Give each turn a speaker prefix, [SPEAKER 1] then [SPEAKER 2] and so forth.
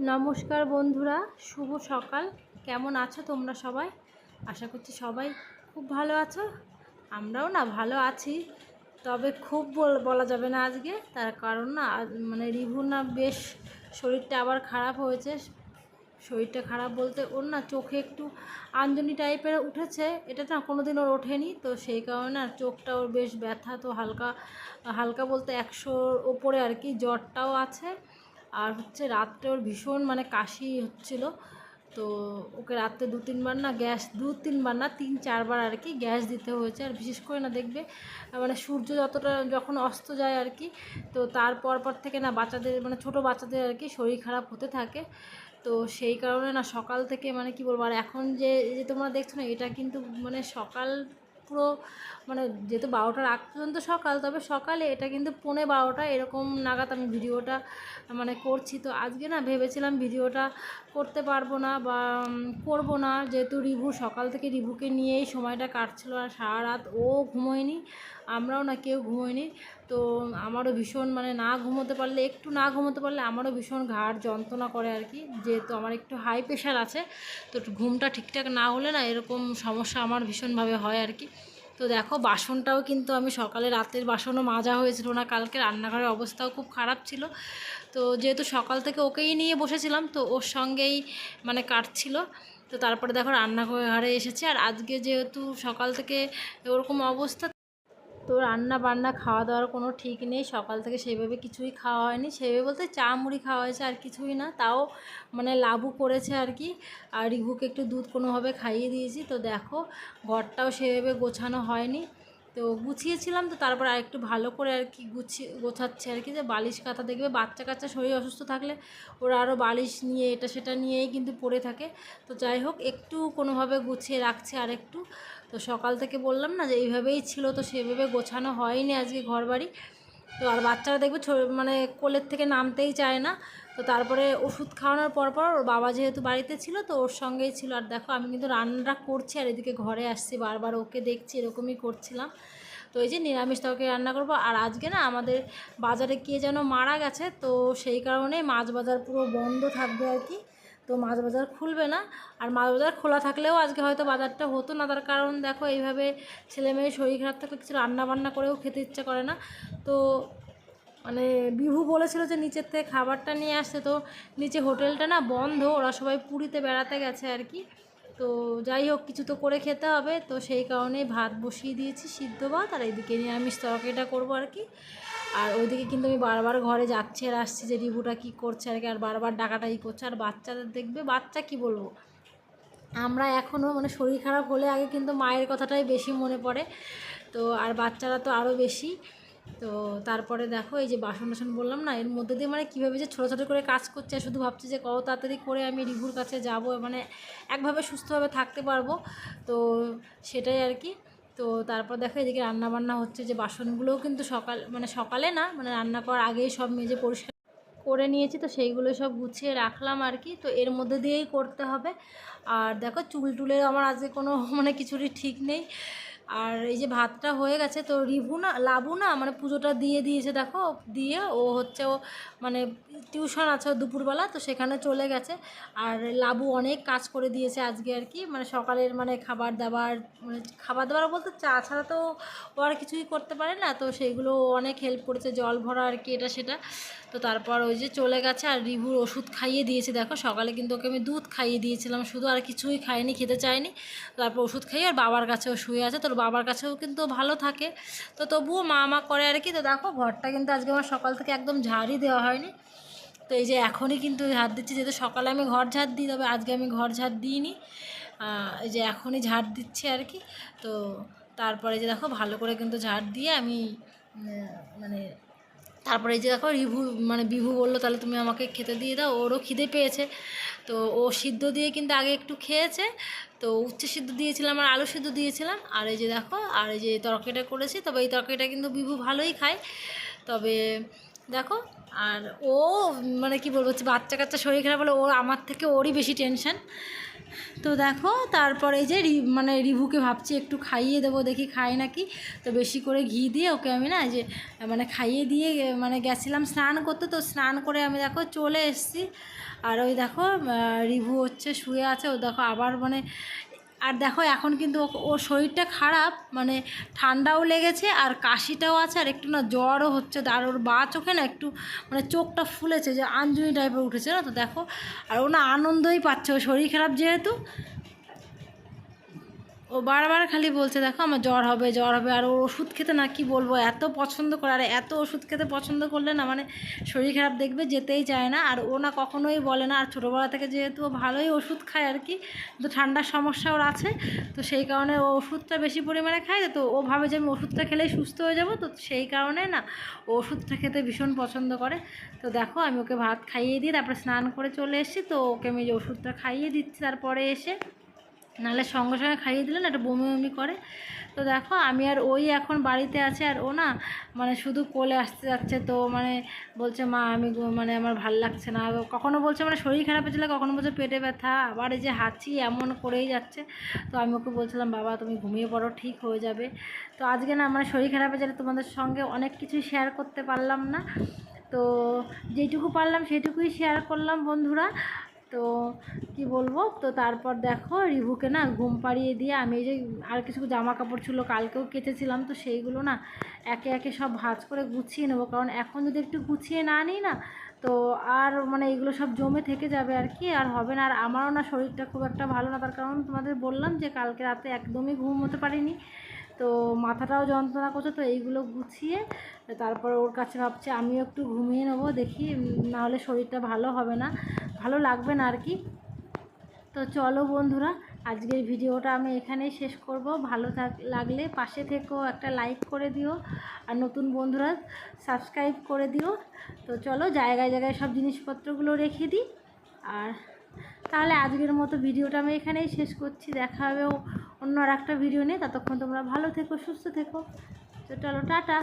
[SPEAKER 1] নমস্কার বন্ধুরা, শুভ সকাল। কেমন আছো তোমরা সবাই? আশা করছি সবাই খুব ভালো আছো। আমরাও না ভালো আছি। তবে খুব বল- যাবে না আজকে। তার কারণ না মানে রিভু না বেশ শরীরটা আবার খারাপ হয়েছে। শরীরটা খারাপ বলতে ওর না চোখে একটু আঞ্জনি টাইপের উঠেছে। এটা না কোনো দিন ওর ওঠেনি। তো সেই কারণে না চোখটা ওর বেশ ব্যথা, তো হালকা হালকা বলতে একশোর ওপরে আর কি জ্বরটাও আছে। আর হচ্ছে রাত্রে ওর ভীষণ মানে কাশি হচ্ছিল। তো ওকে রাত্রে দু তিনবার না গ্যাস, দু তিনবার না তিন চারবার আর কি গ্যাস দিতে হয়েছে। আর বিশেষ করে না দেখবে মানে সূর্য যতটা যখন অস্ত যায় আর কি, তো তারপর পর থেকে না বাচ্চাদের মানে ছোট বাচ্চাদের আর কি শরীর খারাপ হতে থাকে। তো সেই কারণে না সকাল থেকে মানে কি বলব, আর এখন যে যে তোমরা দেখছ না, এটা কিন্তু মানে সকাল পুরো মানে যেহেতু বারোটার আগ পর্যন্ত সকাল, তবে সকালে এটা কিন্তু পৌনে বারোটা এরকম নাগাদ আমি ভিডিওটা মানে করছি। তো আজকে না ভেবেছিলাম ভিডিওটা করতে পারব না বা করব না। যেহেতু রিভু সকাল থেকে রিভুকে নিয়েই সময়টা কাটছিল আর সারা রাত ও ঘুমোয়নি, আমরাও না কেউ ঘুমোয়নি। তো আমারও ভীষণ মানে না ঘুমোতে পারলে, একটু না ঘুমোতে পারলে আমারও ভীষণ ঘাড় যন্ত্রণা করে আর কি। যেহেতু আমার একটু হাই প্রেশার আছে, তো ঘুমটা ঠিকঠাক না হলে না এরকম সমস্যা আমার ভীষণভাবে হয় আর কি। তো দেখো, বাসনটাও কিন্তু আমি সকালে রাতের বাসনও মাজা হয়েছিল না, কালকে রান্নাঘরের অবস্থাও খুব খারাপ ছিল। তো যেহেতু সকাল থেকে ওকেই নিয়ে বসেছিলাম, তো ওর সঙ্গেই মানে কাটছিল। তো তারপরে দেখো, রান্নাঘরে এসেছে। আর আজকে যেহেতু সকাল থেকে ওরকম অবস্থা তো রান্না বান্না খাওয়া দাওয়ার কোনো ঠিক নেই। সকাল থেকে সেইভাবে কিছুই খাওয়া হয়নি। সেইভাবে বলতে চা মুড়ি খাওয়া হয়েছে, আর কিছুই না। তাও মানে লাভু করেছে আর কি। আর রিভুকে একটু দুধ কোনোভাবে খাইয়ে দিয়েছি। তো দেখো, ঘরটাও সেভাবে গোছানো হয়নি। তো গুছিয়েছিলাম তো তারপর আর একটু ভালো করে আর কি গুছিয়ে গোছাচ্ছে আর কি যে বালিশ কাঁথা দেখবে বাচ্চা কাচ্চা শরীর অসুস্থ থাকলে ওরা আরও বালিশ নিয়ে এটা সেটা নিয়েই কিন্তু পড়ে থাকে। তো যাই হোক, একটু কোনোভাবে গুছিয়ে রাখছে আর একটু তো সকাল থেকে বললাম না যে এইভাবেই ছিল তো সেভাবে গোছানো হয়নি আজকে ঘর বাড়ি তো আর বাচ্চারা দেখবে মানে কোলের থেকে নামতেই চায় না। তো তারপরে ওষুধ খাওয়ানোর পর পর ওর বাবা যেহেতু বাড়িতে ছিল, তো ওর সঙ্গেই ছিল। আর দেখো, আমি কিন্তু রান্নাটা করছি আর এদিকে ঘরে আসছি, বারবার ওকে দেখছি, এরকমই করছিলাম। তো এই যে নিরামিষ তরকারি রান্না করব। আর আজকে না আমাদের বাজারে কে যেন মারা গেছে, তো সেই কারণে মাছ বাজার পুরো বন্ধ থাকবে আর কি। তো মাছ বাজার খুলবে না। আর মাছ বাজার খোলা থাকলেও আজকে হয়তো বাজারটা হতো না। তার কারণ দেখো, এইভাবে ছেলে মেয়ের শরীর খারাপ থাকলে কিছু রান্না বান্না করেও খেতে ইচ্ছা করে না। তো মানে বিভু বলেছিল যে নিচের থেকে খাবারটা নিয়ে আসতে তো নিচে হোটেলটা না বন্ধ, ওরা সবাই পুরীতে বেড়াতে গেছে আর কি। তো যাই হোক, কিছু তো করে খেতে হবে, তো সেই কারণেই ভাত বসিয়ে দিয়েছি, সিদ্ধ ভাত আর এইদিকে নিরামিষ তরকারিটা করব আর কি। আর ওইদিকে কিন্তু আমি বারবার ঘরে যাচ্ছি আর আসছি যে রিভুটা কী করছে আর কি, আর বারবার ডাকাটা ডাকাটাই করছে। আর বাচ্চাদের দেখবে, বাচ্চা কি বলব? আমরা এখনও মানে শরীর খারাপ হলে আগে কিন্তু মায়ের কথাটাই বেশি মনে পড়ে। তো আর বাচ্চারা তো আরও বেশি। তো তারপরে দেখো এই যে বাসন টাসন বললাম না, এর মধ্যে দিয়ে মানে কীভাবে যে ছোটো ছোটো করে কাজ করছে, শুধু ভাবছি যে কত তাড়াতাড়ি করে আমি রিভুর কাছে যাব মানে একভাবে সুস্থভাবে থাকতে পারব। তো সেটাই আর কি। তো তারপর দেখো এদিকে রান্না বান্না হচ্ছে যে বাসনগুলোও কিন্তু সকাল মানে সকালে না মানে রান্না করার আগেই সব মেজে পরিষ্কার করে নিয়েছি, তো সেইগুলো সব গুছিয়ে রাখলাম আর কি। তো এর মধ্যে দিয়েই করতে হবে। আর দেখো চুল টুলের আমার আজকে কোনো মানে কিছুরই ঠিক নেই। আর এই যে ভাতটা হয়ে গেছে, তো রিভু না, লাবু না মানে পুজোটা দিয়ে দিয়েছে দেখো, দিয়ে ও হচ্ছে ও মানে টিউশন আছে দুপুরবেলা, তো সেখানে চলে গেছে। আর লাবু অনেক কাজ করে দিয়েছে আজকে আর কি মানে সকালের মানে খাবার দাবার মানে খাবার দাবার বলতে চা ছাড়া তো ও আর কিছুই করতে পারে না, তো সেইগুলো অনেক হেল্প করেছে, জল ভরা আর কি, এটা সেটা। তো তারপর ওই যে চলে গেছে আর রিভুর ওষুধ খাইয়ে দিয়েছে, দেখো। সকালে কিন্তু ওকে আমি দুধ খাইয়ে দিয়েছিলাম, শুধু আর কিছুই খায়নি খেতে চায়নি তারপর ওষুধ খাইয়ে আর বাবার কাছেও শুয়ে আছে। তোর বাবার কাছেও কিন্তু ভালো থাকে। তো তবুও মা মা করে আর কি। তো দেখো, ঘরটা কিন্তু আজকে আমার সকাল থেকে একদম ঝাড়ই দেওয়া হয়নি। তো এই যে এখনই কিন্তু ঝাড় দিচ্ছি, যেহেতু সকালে আমি ঘর ঝাড় দিই, তবে আজকে আমি ঘর ঝাড় দিইনি। এই যে এখনই ঝাড় দিচ্ছে আর কি। তো তারপরে যে দেখো, ভালো করে কিন্তু ঝাড় দিয়ে আমি মানে তারপরে এই যে দেখো রিভু মানে বিভু বলল, তাহলে তুমি আমাকে খেতে দিয়ে দাও। ওরও খিদে পেয়েছে। তো ও সিদ্ধ দিয়ে কিন্তু আগে একটু খেয়েছে। তো উচ্ছে সিদ্ধ দিয়েছিলাম আর আলু সিদ্ধ দিয়েছিলাম। আর এই যে দেখো, আর এই যে তরকারিটা করেছি। তবে এই তরকারিটা কিন্তু বিভু ভালোই খায়। তবে দেখো, আর ও মানে কি বলব বাচ্চা কাচ্চা শরীর খারাপ হলে ওর আমার থেকে ওরই বেশি টেনশন তো দেখো, তারপরে যে মানে রিভুকে ভাবছি একটু খাইয়ে দেবো, দেখি খায় নাকি। তো বেশি করে ঘি দিয়ে ওকে আমি না যে মানে খাইয়ে দিয়ে মানে গেছিলাম স্নান করতে, তো স্নান করে আমি দেখো চলে এসছি। আর ওই দেখো রিভু হচ্ছে, শুয়ে আছে। ও দেখো আবার মানে আর দেখো, এখন কিন্তু ও- ওর শরীরটা খারাপ মানে ঠান্ডাও লেগেছে আর কাশিটাও আছে, আর একটু না জ্বরও হচ্ছে। আর ওর বা চোখে না একটু মানে চোখটা ফুলেছে, যে আঞ্জুনি টাইপের উঠেছে না তো? দেখো, আর ও না আনন্দই পাচ্ছে, ও শরীর খারাপ যেহেতু ও বারবার খালি বলছে, দেখো, আমার জ্বর হবে জ্বর হবে। আর ও ওষুধ খেতে না কি বলব, এত পছন্দ করে, আর এত ওষুধ খেতে পছন্দ করলে না মানে শরীর খারাপ দেখবে, যেতেই চায় না। আর ও না কখনোই বলে না, আর ছোটোবেলা থেকে যেহেতু ও ভালোই ওষুধ খায় আর কি, তো ঠান্ডার সমস্যা ওর আছে, তো সেই কারণে ও ওষুধটা বেশি পরিমাণে খায়, তো ও ভাবে যে আমি ওষুধটা খেলেই সুস্থ হয়ে যাব, তো সেই কারণে না ও ওষুধটা খেতে ভীষণ পছন্দ করে। তো দেখো, আমি ওকে ভাত খাইয়ে দিয়ে তারপরে স্নান করে চলে এসেছি, তো ওকে আমি যে ওষুধটা খাইয়ে দিচ্ছি তারপরে এসে নাহলে সঙ্গে সঙ্গে খাইয়ে দিলে না একটা বমি বমি করে। তো দেখো, আমি আর ওই এখন বাড়িতে আছে আর ও না মানে শুধু কোলে আসতে যাচ্ছে তো মানে বলছে, মা, আমি মানে আমার ভালো লাগছে না। কখনো বলছে মানে শরীর খারাপ হয়েছিল, কখনো বলছে পেটে ব্যথা। আবার এই যে হাঁচি এমন করেই যাচ্ছে। তো আমি ওকে বলছিলাম, বাবা, তুমি ঘুমিয়ে পড়ো, ঠিক হয়ে যাবে। তো আজকে না আমার শরীর খারাপ হয়ে গেলে তোমাদের সঙ্গে অনেক কিছুই শেয়ার করতে পারলাম না। তো যেটুকু পারলাম সেটুকুই শেয়ার করলাম বন্ধুরা। তো কি বলব? তো তারপর দেখো রিভুকে না ঘুম পাড়িয়ে দিয়ে আমি এই যে আর কিছু জামা কাপড় ছিল কালকেও কেচেছিলাম, তো সেইগুলো না একে একে সব ভাঁজ করে গুছিয়ে নেব। কারণ এখন যদি একটু গুছিয়ে না নিই না, তো আর মানে এগুলো সব জমে থেকে যাবে আর কি, আর হবে না। আর আমারও না শরীরটা খুব একটা ভালো না, তার কারণ তোমাদের বললাম যে কালকে রাতে একদমই ঘুম হতে পারিনি। তো মাথাটাও যন্ত্রণা করছে, তো এইগুলো গুছিয়ে তারপর ওর কাছে ভাবছে আমিও একটু ঘুমিয়ে নেব, দেখি নাহলে শরীরটা ভালো হবে না। ভালো লাগবে না আর কি। তো চলো বন্ধুরা, আজকের ভিডিওটা আমি এখানেই শেষ করব। ভালো থাক, লাগলে পাশে থেকেও একটা লাইক করে দিও। আর নতুন বন্ধুরা সাবস্ক্রাইব করে দিও। তো চলো, জায়গায় জায়গায় সব জিনিসপত্রগুলো রেখে দিই। আর তাহলে আজকের মতো ভিডিওটা আমি এখানেই শেষ করছি। দেখা হবে অন্য আর একটা ভিডিও নিয়ে। ততক্ষণ তোমরা ভালো থেকো, সুস্থ থেকো। তো চলো, টাটা।